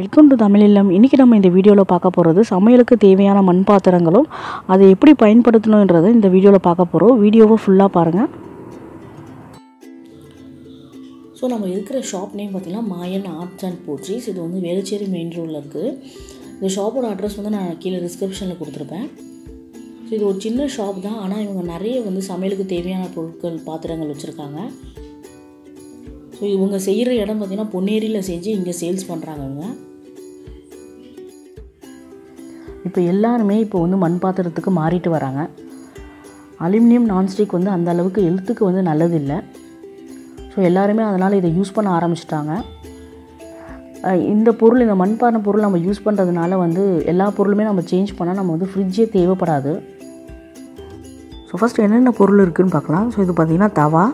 Welcome to Tamil இல்லம் இன்றைக்கி நம்ம இந்த வீடியோவில் பார்க்க போகிறது சமையலுக்கு தேவையான மண் பாத்திரங்களும் அதை எப்படி பயன்படுத்தணுன்றதை இந்த வீடியோவில் பார்க்க போகிறோம் வீடியோவை ஃபுல்லாக பாருங்கள் ஸோ நம்ம இருக்கிற ஷாப் நேம் பார்த்திங்கன்னா மாயன் ஆர்ட்ஸ் அண்ட் போட்ரிஸ் இது வந்து வேலுச்சேரி மெயின் ரோடில் இருக்குது இந்த ஷாப்போட அட்ரஸ் வந்து நான் கீழே டிஸ்கிரிப்ஷனில் கொடுத்துருப்பேன். ஸோ இது ஒரு சின்ன ஷாப் தான். ஆனால் இவங்க நிறைய வந்து சமையலுக்கு தேவையான பொருட்கள் பாத்திரங்கள் வச்சுருக்காங்க. ஸோ இவங்க செய்கிற இடம் பார்த்திங்கன்னா பொன்னேரியில் செஞ்சு இங்கே சேல்ஸ் பண்ணுறாங்க இவங்க. இப்போ எல்லாருமே இப்போ வந்து மண் பாத்திரத்துக்கு மாறிட்டு வராங்க. அலுமினியம் நான்ஸ்டிக் வந்து அந்த அளவுக்கு எழுத்துக்கு வந்து நல்லதில்லை. ஸோ எல்லாருமே அதனால் இதை யூஸ் பண்ண ஆரம்பிச்சிட்டாங்க. இந்த பொருள் இந்த மண்பானை பொருள் நம்ம யூஸ் பண்ணுறதுனால வந்து எல்லா பொருளுமே நம்ம சேஞ்ச் பண்ணால் நம்ம வந்து ஃப்ரிட்ஜே தேவைப்படாது. ஸோ ஃபஸ்ட் என்னென்ன பொருள் இருக்குதுன்னு பார்க்கலாம். ஸோ இது பார்த்திங்கன்னா தவா.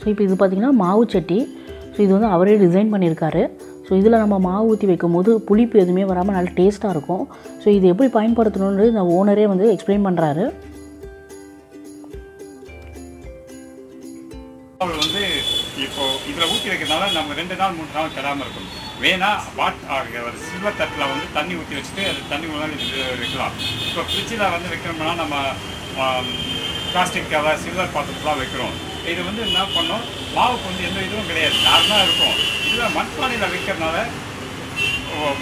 ஸோ இப்போ இது பார்த்திங்கன்னா மாவு சட்டி. இது வந்து அவரே டிசைன் பண்ணியிருக்காரு ஸோ இதில் நம்ம மாவு ஊற்றி வைக்கும் போது புளிப்பு எதுவுமே வராமல் நல்ல டேஸ்ட்டாக இருக்கும். ஸோ இது எப்படி பயன்படுத்தணுன்றது இந்த ஓனரே வந்து எக்ஸ்பிளைன் பண்ணுறாரு வந்து இப்போ இதில் ஊற்றி வைக்கிறதுனால நம்ம ரெண்டு நாள் மூணு நாள் கெடாமல் இருக்கும் வேணா வாட் ஒரு சில்வர் தட்டில் வந்து தண்ணி ஊற்றி வச்சுட்டு அது தண்ணி வைக்கலாம். இப்போ ஃப்ரிட்ஜில் வந்து வைக்கிறோம்னா நம்ம பிளாஸ்டிக் கவர் சில்வர் பாத்திரத்துலாம் வைக்கிறோம். இது வந்து என்ன பண்ணோம்? மாவுக்கு வந்து எந்த இதுவும் கிடையாது. நார்மலாக இருக்கும். இதில் மண்பானையில் வைக்கிறதுனால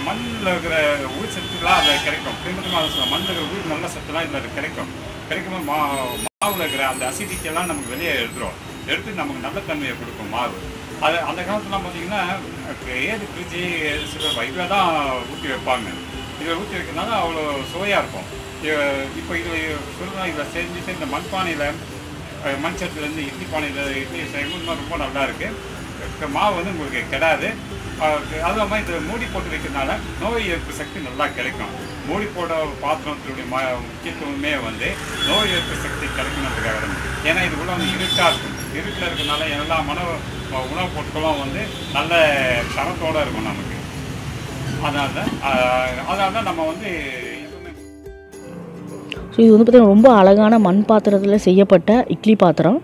மண்ணில் இருக்கிற உயிர் சத்துலாம் அதில் கிடைக்கும். திரும்பமாக மண்ணில் இருக்கிற உயிர் நல்ல சத்துலாம் இதில் கிடைக்கும். கிடைக்கும்போது மா மாவில் இருக்கிற அந்த அசிடிக்கெல்லாம் நமக்கு வெளியே எடுத்துரும். எடுத்து நமக்கு நல்ல தன்மையை கொடுக்கும் மாவு. அது அந்த காலத்துலாம் பார்த்தீங்கன்னா ஏது ஃப்ரிட்ஜு சில இதில் தான் ஊற்றி வைப்பாங்க. இதில் ஊற்றி வைக்கிறதுனால அவ்வளோ சுவையாக இருக்கும். இப்போ இது சொல்லலாம் இதில் செஞ்சுட்டு இந்த மண்பானையில் மண் சட்டிலேருந்து இட்லி பானையில் இட்லி செய்யும்போது ரொம்ப நல்லா இருக்குது மாவு வந்து உங்களுக்கு கெடாது. அது அதுவும் இல்லாமல் மூடி போட்டு வைக்கிறதுனால நோய் எதிர்ப்பு சக்தி நல்லா கிடைக்கும். மூடி போட பாத்திரத்தினுடைய ம முக்கியத்துவமே வந்து நோய் எதிர்ப்பு சக்தி கிடைக்கணுன்றதுக்காக தான். ஏன்னா இது கூட வந்து இருட்டாக இருக்கும். இருட்டில் இருக்கிறதுனால எல்லா மன உணவுப் பொருட்களும் வந்து நல்ல தரத்தோடு இருக்கும் நமக்கு. அதனால தான் அதனால தான் நம்ம வந்து ஸோ இது வந்து பார்த்திங்கன்னா ரொம்ப அழகான மண் பாத்திரத்தில் செய்யப்பட்ட இட்லி பாத்திரம்.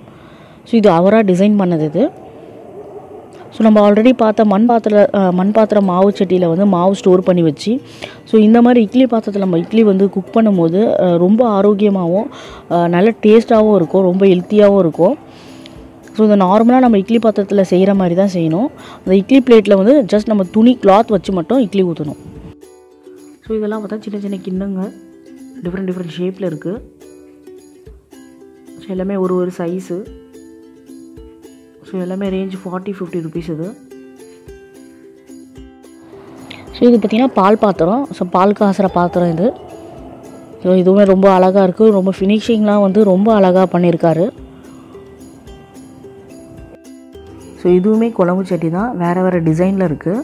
ஸோ இது அவராக டிசைன் பண்ணது இது. ஸோ நம்ம ஆல்ரெடி பார்த்த மண் பாத்திர மண் பாத்திரம் மாவு சட்டியில் வந்து மாவு ஸ்டோர் பண்ணி வச்சு ஸோ இந்த மாதிரி இட்லி பாத்திரத்தில் நம்ம இட்லி வந்து குக் பண்ணும்போது ரொம்ப ஆரோக்கியமாகவும் நல்ல டேஸ்ட்டாகவும் இருக்கும் ரொம்ப ஹெல்த்தியாகவும் இருக்கும். ஸோ இந்த நார்மலாக நம்ம இட்லி பாத்திரத்தில் செய்கிற மாதிரி தான் செய்யணும். அந்த இட்லி பிளேட்டில் வந்து ஜஸ்ட் நம்ம துணி கிளாத் வச்சு மட்டும் இட்லி ஊற்றணும் ஸோ இதெல்லாம் பார்த்தா சின்ன சின்ன கிண்ணங்கள். டிஃப்ரெண்ட் டிஃப்ரெண்ட் ஷேப்பில் இருக்குது ஸோ எல்லாமே ஒரு ஒரு சைஸு ஸோ எல்லாமே ரேஞ்ச் ஃபார்ட்டி ஃபிஃப்டி ருபீஸ் இது. ஸோ இது பார்த்திங்கன்னா பால் பாத்திரம். ஸோ பால் காசுற பாத்திரம் இது. ஸோ இதுவுமே ரொம்ப அழகாக இருக்குது ரொம்ப ஃபினிஷிங்லாம் வந்து ரொம்ப அழகாக பண்ணியிருக்காரு ஸோ இதுவுமே குழம்பு சட்டி தான் வேறு வேறு டிசைனில் இருக்குது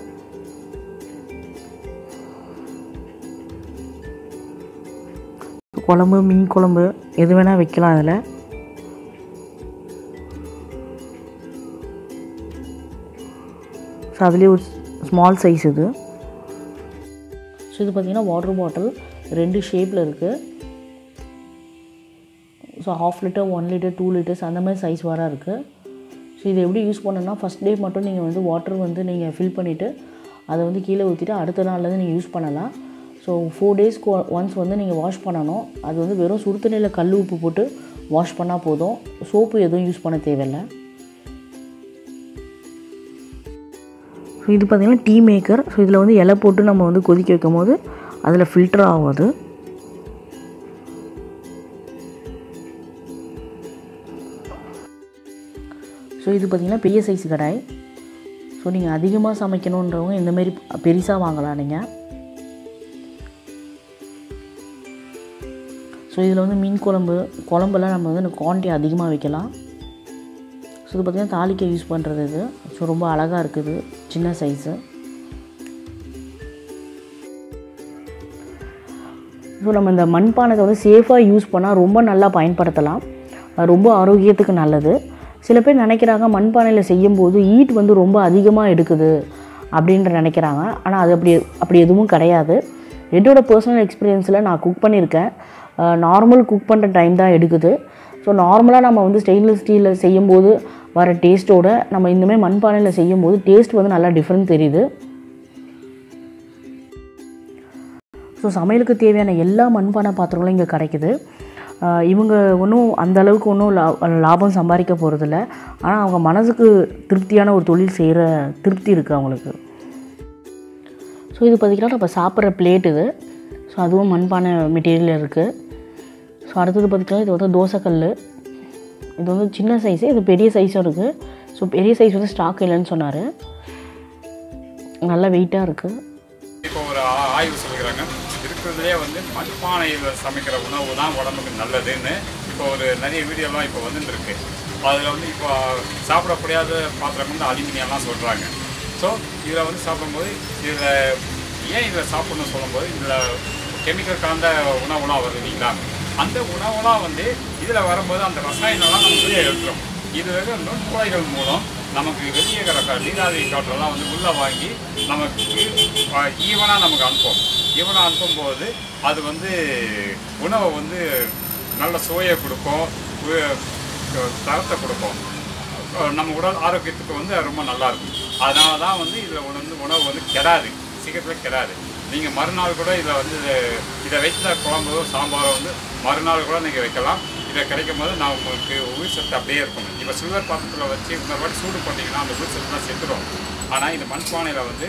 குழம்பு மீன் குழம்பு எது வேணால் வைக்கலாம் அதில். ஸோ அதுலேயே ஒரு ஸ்மால் சைஸ் இது. ஸோ இது பார்த்திங்கன்னா வாட்டர் பாட்டில் ரெண்டு ஷேப்பில் இருக்குது so half litre one litre two litres அந்த மாதிரி சைஸ் வர இருக்குது ஸோ இதை எப்படி யூஸ் பண்ணணும்னா ஃபஸ்ட் டே மட்டும் நீங்கள் வந்து வாட்டர் வந்து நீங்கள் ஃபில் பண்ணிவிட்டு அதை வந்து கீழே ஊற்றிட்டு அடுத்த நாள்லேருந்து நீங்கள் யூஸ் பண்ணலாம். ஸோ ஃபோர் டேஸ்க்கு ஒன்ஸ் வந்து நீங்கள் வாஷ் பண்ணணும். அது வந்து வெறும் சுடு தண்ணியில் கல் உப்பு போட்டு வாஷ் பண்ணால் போதும். சோப்பு எதுவும் யூஸ் பண்ண தேவையில்லை. ஸோ இது பார்த்திங்கன்னா டீ மேக்கர் ஸோ இதில் வந்து இலை போட்டு நம்ம வந்து கொதிக்க வைக்கும் போது அதில் ஃபில்டர் ஆகும் அது ஸோ இது பார்த்திங்கன்னா பெரிய சைஸ் கடாய். ஸோ நீங்கள் அதிகமாக சமைக்கணுன்றவங்க இந்தமாரி பெருசாக வாங்கலாம் நீங்கள் ஸோ இதில் வந்து மீன் குழம்பு குழம்பெல்லாம் நம்ம வந்து குவான்டிட்டி அதிகமாக வைக்கலாம். ஸோ இது பார்த்திங்கன்னா தாளிக்க யூஸ் பண்ணுறது இது. ஸோ ரொம்ப அழகாக இருக்குது சின்ன சைஸு ஸோ நம்ம இந்த மண்பானத்தை வந்து சேஃபாக யூஸ் பண்ணால் ரொம்ப நல்லா பயன்படுத்தலாம். ரொம்ப ஆரோக்கியத்துக்கு நல்லது. சில பேர் நினைக்கிறாங்க மண்பானையில் செய்யும்போது ஈட் வந்து ரொம்ப அதிகமாக எடுக்குது அப்படின்ற நினைக்கிறாங்க. ஆனால் அது அப்படி அப்படி எதுவும் கிடையாது. என்னோட பர்சனல் எக்ஸ்பீரியன்ஸில் நான் குக் பண்ணியிருக்கேன். நார்மல் குக் பண்ணுற டைம் தான் எடுக்குது. ஸோ நார்மலாக நம்ம வந்து ஸ்டெயின்லெஸ் ஸ்டீலில் செய்யும்போது வர டேஸ்ட்டோட நம்ம இந்தமாதிரி மண்பானையில் செய்யும்போது டேஸ்ட் வந்து நல்லா டிஃப்ரெண்ட் தெரியுது. ஸோ சமையலுக்கு தேவையான எல்லா மண்பானை பாத்திரங்களும் இங்கே கிடைக்குது. இவங்க ஒன்றும் அந்த அளவுக்கு ஒன்றும் லா லாபம் சம்பாதிக்க போகிறதில்ல ஆனால் அவங்க மனதுக்கு திருப்தியான ஒரு தொழில் செய்கிற திருப்தி இருக்குது அவங்களுக்கு. ஸோ இது பார்த்திங்கன்னா நம்ம சாப்பிட்ற பிளேட் இது. ஸோ அதுவும் மண்பானை மெட்டீரியல் இருக்குது ஸோ அடுத்தது பார்த்திங்கன்னா இது வந்து தோசைக்கல் இது வந்து சின்ன சைஸு இது பெரிய சைஸும் இருக்குது ஸோ பெரிய சைஸ் வந்து ஸ்டாக் இல்லைன்னு சொன்னார். நல்லா வெயிட்டாக இருக்குது இப்போ ஒரு ஆ- ஆய்வு சொல்கிறாங்க இருக்கிறதுலே வந்து மண்பானையில் சமைக்கிற உணவு தான் உடம்புக்கு நல்லதுன்னு இப்போ ஒரு நிறைய வீடியோலாம் இப்போ வந்துட்டு இருக்கு அதில் வந்து இப்போ சாப்பிட முடியாத பாத்திரம் வந்து அலுமினியம்லாம் சொல்கிறாங்க ஸோ இதில் வந்து சாப்பிடும்போது இதில் ஏன் இதில் சாப்பிடணும்னு சொல்லும்போது இதில் கெமிக்கல் கலந்த உணவுலாம் வருது இல்லைங்களா? அந்த உணவுலாம் வந்து இதில் வரும்போது அந்த ரசாயனம்லாம் நம்ம வெளியே எடுத்துரும் இது வந்து நுண்குழாய்கள் மூலம் நமக்கு வெளியே கிடக்கிற நீராவி காற்றெல்லாம் வந்து உள்ளே வாங்கி நமக்கு ஈவனாக நமக்கு அனுப்பும். ஈவனாக அனுப்பும்போது அது வந்து உணவை வந்து நல்ல சுவையை கொடுக்கும் தரத்தை கொடுக்கும். நம்ம உடல் ஆரோக்கியத்துக்கு வந்து ரொம்ப நல்லாயிருக்கும் அதனால தான் வந்து இதில் வந்து உணவு வந்து கெடாது. சீக்கிரத்தில் கெடாது. நீங்கள் மறுநாள் கூட இதை வந்து இதை வைத்த குழம்போ சாம்பாரோ வந்து மறுநாள் கூட நீங்கள் வைக்கலாம். இதை கிடைக்கும் போது நான் உங்களுக்கு உயிர் சத்து அப்படியே இருக்கும். இப்போ சில்வர் பாத்திரத்தில் வச்சு இன்னொரு வாட்டி சூடு பண்ணிங்கன்னா அந்த உயிர் சத்துலாம் செத்துடும் ஆனால் இந்த மண்பானையில் வந்து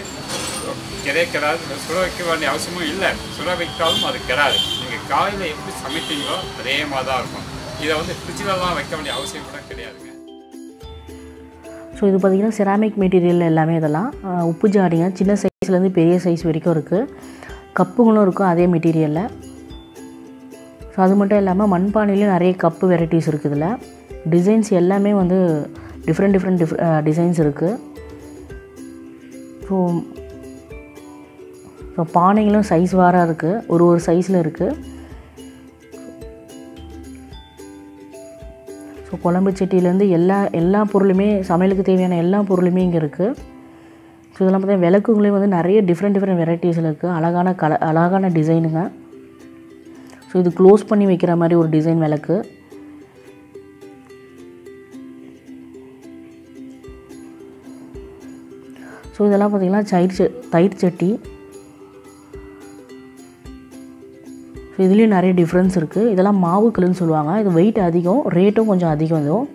கிடையே கெடாது சுட வைக்க வேண்டிய அவசியமும் இல்லை. சுட வைத்தாலும் அது கெடாது. நீங்கள் காலையில் எப்படி சமைத்தீங்களோ அதே மாதிரி தான் இருக்கும். இதை வந்து ஃப்ரிட்ஜிலலாம் வைக்க வேண்டிய அவசியம் கூட கிடையாதுங்க. ஸோ இது பார்த்திங்கன்னா செராமிக் மெட்டீரியல் எல்லாமே இதெல்லாம் உப்பு ஜாடிங்க சின்ன சைஸ்லேருந்து பெரிய சைஸ் வரைக்கும் இருக்குது கப்புகளும் இருக்கும் அதே மெட்டீரியலில் ஸோ அது மட்டும் இல்லாமல் மண்பானையிலையும் நிறைய கப்பு வெரைட்டிஸ் இருக்குது இதில். டிசைன்ஸ் எல்லாமே வந்து டிஃப்ரெண்ட் டிஃப்ரெண்ட் டிஃப் டிசைன்ஸ் இருக்குது ஸோ ஸோ பானைகளும் சைஸ் வாராக இருக்குது ஒரு ஒரு சைஸில் இருக்குது ஸோ குழம்பு சட்டியிலேருந்து எல்லா எல்லா பொருளுமே சமையலுக்கு தேவையான எல்லா பொருளுமே இங்கே இருக்குது ஸோ இதெல்லாம் பார்த்தா விளக்குங்களே வந்து நிறைய டிஃப்ரெண்ட் டிஃப்ரெண்ட் வெரைட்டிஸில் இருக்குது அழகான கல அழகான டிசைனுங்க ஸோ இது க்ளோஸ் பண்ணி வைக்கிற மாதிரி ஒரு டிசைன் விளக்கு. ஸோ இதெல்லாம் பார்த்திங்கன்னா தயிர் ச தயிர் சட்டி. ஸோ இதுலேயும் நிறைய டிஃப்ரென்ஸ் இருக்குது இதெல்லாம் மாவுக்கல்லுன்னு சொல்லுவாங்க. இது வெயிட் அதிகம் ரேட்டும் கொஞ்சம் அதிகம் இதுவும்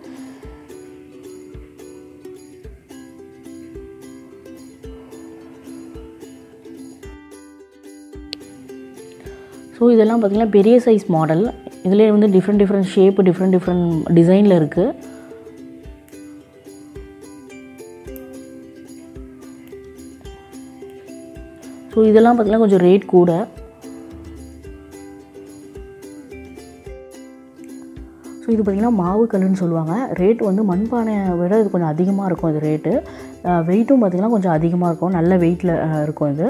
ஸோ இதெல்லாம் பார்த்திங்கன்னா பெரிய சைஸ் மாடல் இதுலேயே வந்து different different shape different different டிசைனில் இருக்குது ஸோ இதெல்லாம் பார்த்திங்கன்னா கொஞ்சம் ரேட் கூட. ஸோ இது பார்த்திங்கன்னா மாவு கல்லுன்னு சொல்லுவாங்க. ரேட் வந்து மண்பானையை விட இது கொஞ்சம் அதிகமாக இருக்கும் இது ரேட்டு வெயிட்டும் பார்த்திங்கன்னா கொஞ்சம் அதிகமாக இருக்கும். நல்ல வெயிட்டில் இருக்கும் இது.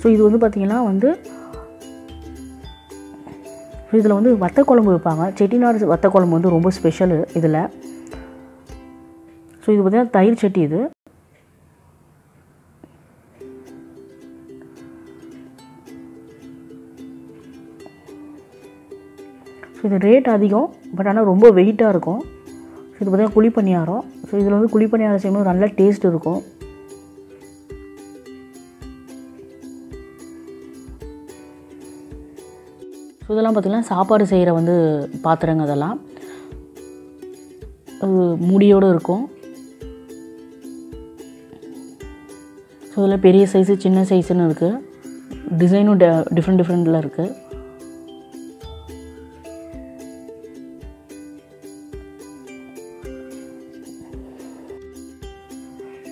ஸோ இது வந்து பார்த்திங்கன்னா வந்து இதில் வந்து வத்த குழம்பு வைப்பாங்க. செட்டிநாடு வத்த குழம்பு வந்து ரொம்ப ஸ்பெஷலு இதில். ஸோ இது பார்த்திங்கன்னா தயிர் சட்டி இது. ஸோ இது ரேட் அதிகம் பட் ஆனால் ரொம்ப வெயிட்டாக இருக்கும். ஸோ இது பார்த்திங்கன்னா குழிப்பணியாரம். ஸோ இதில் வந்து குழிப்பணியாரம் செய்யும்போது நல்ல டேஸ்ட் இருக்கும். ஸோ இதெல்லாம் பார்த்திங்கன்னா சாப்பாடு செய்கிற வந்து பாத்திரங்க அதெல்லாம். அது மூடியோடு இருக்கும். ஸோ இதில் பெரிய சைஸு சின்ன சைஸுன்னு இருக்குது டிசைனும் டிஃப்ரெண்ட் டிஃப்ரெண்டில் இருக்குது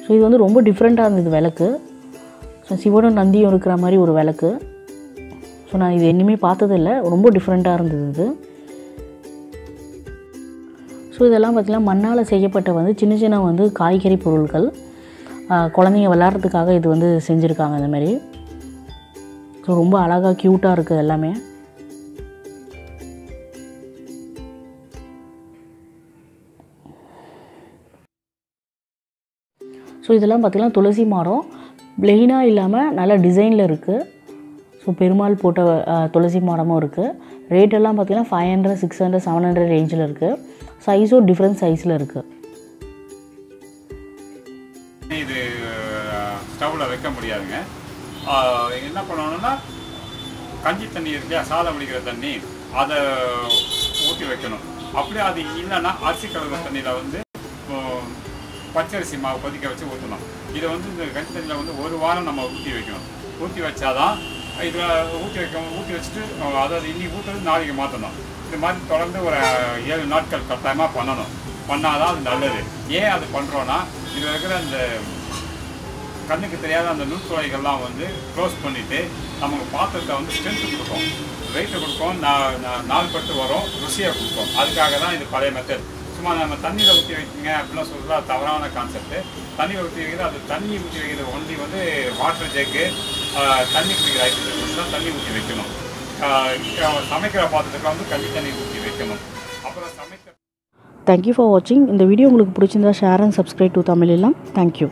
ஸோ இது வந்து ரொம்ப டிஃப்ரெண்ட்டாக இருந்தது விளக்கு. ஸோ சிவனும் நந்தியும் இருக்கிற மாதிரி ஒரு விளக்கு. ஸோ நான் இது என்னுமே பார்த்ததில்ல. ரொம்ப டிஃப்ரெண்ட்டாக இருந்தது இது. ஸோ இதெல்லாம் பார்த்திங்கன்னா மண்ணால் செய்யப்பட்ட வந்து சின்ன சின்ன வந்து காய்கறி பொருட்கள் குழந்தைங்க விளாட்றதுக்காக இது வந்து செஞ்சுருக்காங்க இந்த மாதிரி. ஸோ ரொம்ப அழகாக க்யூட்டாக இருக்குது எல்லாமே. ஸோ இதெல்லாம் பார்த்திங்கன்னா துளசி மரம் பிளெயினாக இல்லாமல் நல்ல டிசைனில் இருக்குது ஸோ பெருமாள் போட்ட துளசி மரமும் இருக்குது ரேட் எல்லாம் பார்த்தீங்கன்னா five hundred six hundred seven hundred ரேஞ்சில் இருக்குது சைஸும் டிஃப்ரெண்ட் சைஸில் இருக்குது இது ஸ்டவ்வில் வைக்க முடியாதுங்க. என்ன பண்ணணும்னா கஞ்சி தண்ணி இருக்கு சாதம் வடிக்கிற தண்ணி அதை ஊற்றி வைக்கணும். அப்படியே அது இல்லைன்னா அரிசி கழுவுற தண்ணியில் வந்து பச்சரிசி மாவு கொதிக்க வச்சு ஊற்றணும் இதை வந்து இந்த கஞ்சி தண்ணியில் வந்து ஒரு வாரம் நம்ம ஊற்றி வைக்கணும். ஊற்றி வச்சாதான் இதில் ஊற்றி வைக்க ஊற்றி வச்சுட்டு அதாவது இன்னைக்கு ஊற்றுறது நாளைக்கு மாற்றணும் இது மாதிரி தொடர்ந்து ஒரு ஏழு நாட்கள் கட்டாயமாக பண்ணணும். பண்ணாதான் அது நல்லது. ஏன் அது பண்ணுறோன்னா இதில் இருக்கிற அந்த கண்ணுக்கு தெரியாத அந்த நுண்துளைகள்லாம் வந்து க்ளோஸ் பண்ணிவிட்டு நமக்கு பாத்திரத்தை வந்து ஸ்ட்ரென்த்து கொடுக்கும். வெயிட்டை கொடுக்கும் நா- நாள் பட்டு வரும் ருசியை கொடுக்கும். அதுக்காக தான் இது பழைய மெத்தட் சும்மா நம்ம தண்ணியில் ஊற்றி வைக்கிங்க அப்படிலாம் சொல்கிறது அது தவறான கான்செப்ட் தண்ணியில் ஊற்றி வைக்கிறது அது தண்ணி ஊற்றி வைக்கிறது ஒன்லி வந்து வாட்டர் ஜெக்கு தண்ணி குடிக்கிற ஐட்டத்துக்கு தான் தண்ணி ஊற்றி வைக்கணும். சமைக்கிற பாத்திரத்துக்கு வந்து கஞ்சி தண்ணி ஊற்றி வைக்கணும். அப்புறம் சமைக்க தேங்க்யூ ஃபார் வாட்சிங் இந்த வீடியோ உங்களுக்கு பிடிச்சிருந்தா share and subscribe to Tamil எல்லாம். Thank you